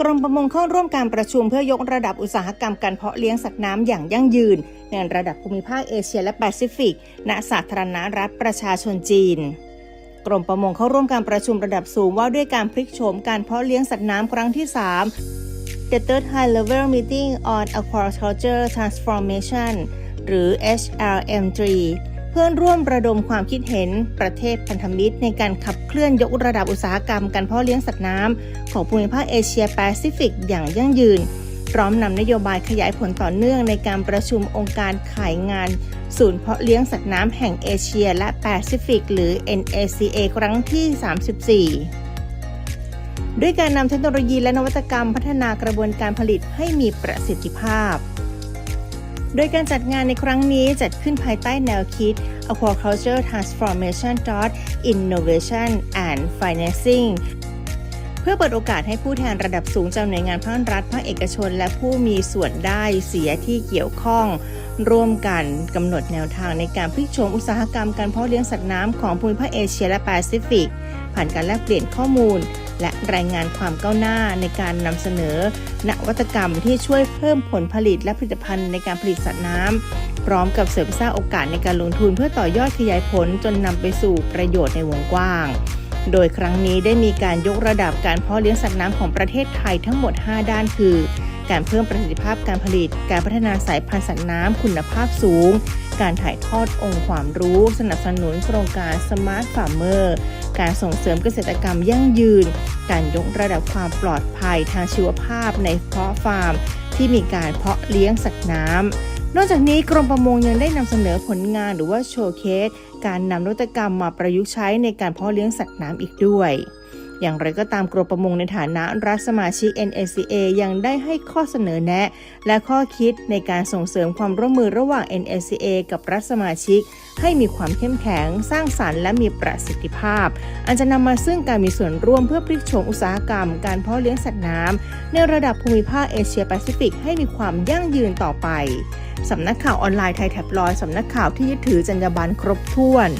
กรมประมงเข้าร่วมการประชุมเพื่อยกระดับอุตสาหกรรมการเพาะเลี้ยงสัตว์น้ำอย่างยั่งยืน ในระดับภูมิภาคเอเชียและแปซิฟิก ณ สาธารณรัฐประชาชนจีน กรมประมงเข้าร่วมการประชุมระดับสูงว่าด้วยการพลิกโฉมการเพาะเลี้ยงสัตว์น้ำครั้งที่ 3 The Third High Level Meeting on Aquaculture Transformation หรือ HRM3 เพื่อร่วมระดมความคิดเห็นประเทศพันธมิตร ในการขับเคลื่อนยกระดับอุตสาหกรรมการเพาะเลี้ยงสัตว์น้ำของภูมิภาคเอเชียแปซิฟิกอย่างยั่งยืน พร้อมนำนโยบายขยายผลต่อเนื่องในการประชุมองค์การขายงาน ศูนย์เพาะเลี้ยงสัตว์น้ำแห่งเอเชีย และแปซิฟิก หรือ NACA ครั้งที่ 34ด้วยการนำเทคโนโลยีและนวัตกรรมพัฒนากระบวนการผลิตให้มีประสิทธิภาพ โดยการจัดงานในครั้งนี้จัดขึ้นภายใต้แนวคิด Aquaculture Transformation Innovation and Financing เพื่อเปิดโอกาสให้ผู้แทนระดับสูงจากหน่วยงานภาครัฐ ภาคเอกชน และผู้มีส่วนได้เสียที่เกี่ยวข้อง ร่วมกันกำหนดแนวทางในการพลิกโฉมอุตสาหกรรมการเพาะเลี้ยงสัตว์น้ำของภูมิภาคเอเชียและแปซิฟิก ผ่านการแลกเปลี่ยนข้อมูล และรายงานความก้าวหน้าในการนำเสนอนวัตกรรมที่ช่วยเพิ่มผลผลิตและผลิตภัณฑ์ในการผลิตสัตว์น้ำพร้อมกับเสริมสร้างโอกาสในการลงทุนเพื่อต่อยอดขยายผลจนนำไปสู่ประโยชน์ในวงกว้าง โดยครั้งนี้ได้มีการยกระดับการเพาะเลี้ยงสัตว์น้ำของประเทศไทยทั้งหมด 5 ด้านคือ การเพิ่มประสิทธิภาพการผลิต การพัฒนาสายพันธุ์สัตว์น้ำคุณภาพสูง การถ่ายทอดองค์ความรู้ สนับสนุนโครงการ Smart Farmer การส่งเสริมเกษตรกรรมยั่งยืน การยกระดับความปลอดภัยทางชีวภาพในเพาะฟาร์ม ที่มีการเพาะเลี้ยงสัตว์น้ำ นอกจากนี้กรมประมงยังได้นำเสนอผลงานหรือว่าโชว์เคส การนำนวัตกรรมมาประยุกต์ใช้ในการเพาะเลี้ยงสัตว์น้ำอีกด้วย อย่างไรก็ตามกรมประมงในฐานะรัฐสมาชิก NACA ยังได้ให้ข้อเสนอแนะ และข้อคิดในการส่งเสริมความร่วมมือระหว่าง NACA กับรัฐสมาชิก ให้มีความเข้มแข็ง สร้างสารรค์และมีประสิทธิภาพ อันจะนำมาซึ่งการมีส่วนร่วมเพื่อพลิกโฉมอุตสาหกรรม การเพาะเลี้ยงสัตว์น้ำในระดับภูมิภาคเอเชียแปซิฟิกให้มีความยั่งยืนต่อไปสำนักข่าวออนไลน์ไทยแท็บลอยสำนักข่าวที่ยึดถือจรรยาบรรณครบถ้วน